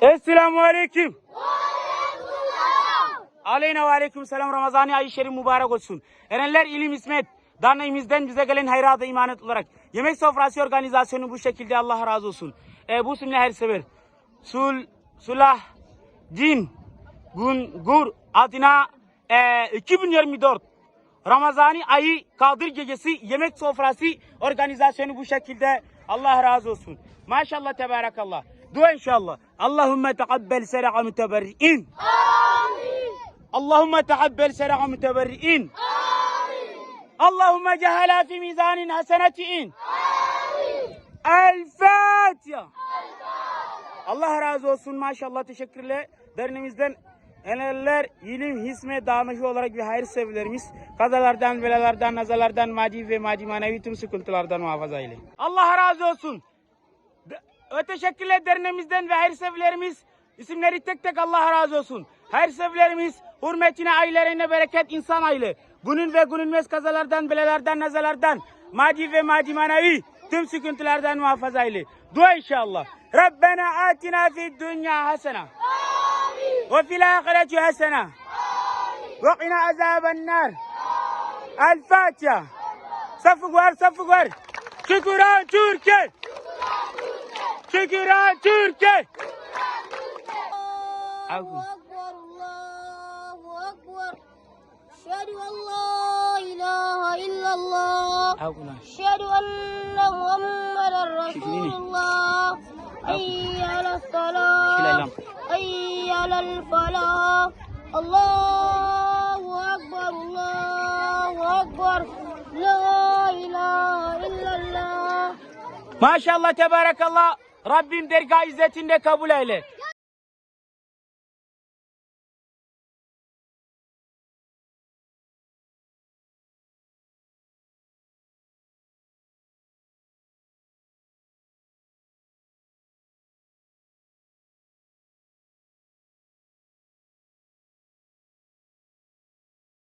Esselamu Aleyküm. Aleyna ve aleyküm selam Ramazan-ı ayı şerif mübarek olsun. Erenler ilim hizmet. Derneğimizden bize gelen hayrada imanet olarak. Yemek sofrası organizasyonu bu şekilde Allah razı olsun. E, bu isimle her sever. Sul, sulah, din, gun, gur adına e, 2024 Ramazani ayı Kadir Gecesi yemek sofrası organizasyonu bu şekilde. Allah razı olsun. Maşallah tebarakallah. Dua inşallah. Allahümme teqabbel sera'a müteberri'in. Allahümme teqabbel sera'a müteberri'in. Allahümme cehala fi mizanin hasenetin. El Fatiha. Allah razı olsun maşallah teşekkürler. Derneğimizden Eneller ilim hizmet dağınıcı olarak bir hayır sevilerimiz kazalardan, belalardan, nazalardan, maddi ve maddi manevi tüm sıkıntılardan muhafaza eyle. Allah razı olsun. Öteşekkürler derneğimizden ve her sevlerimiz isimleri tek tek Allah razı olsun. Her sevlerimiz hürmetine, ailelerine bereket insan aile. Günün ve gününmez kazalardan, belelerden, nazalardan, maddi ve maddi manevi tüm sıkıntılardan muhafaza eyle. Dua inşallah. Rabbena atina fi dünya hasena. Ve fil ahireti hasena. Ve qina azaben nar. El Fatiha. Safı var, safı var. Şükran Türkiye. شكرا تركي الله أكبر الله أكبر أشهد أن لا إله إلا الله أشهد أن محمدا رسول الله حي على الصلاة حي على الفلاح الله أكبر الله أكبر لا إله إلا الله Maşallah tebarakallah Rabbim dergah izzetinde kabul eyle.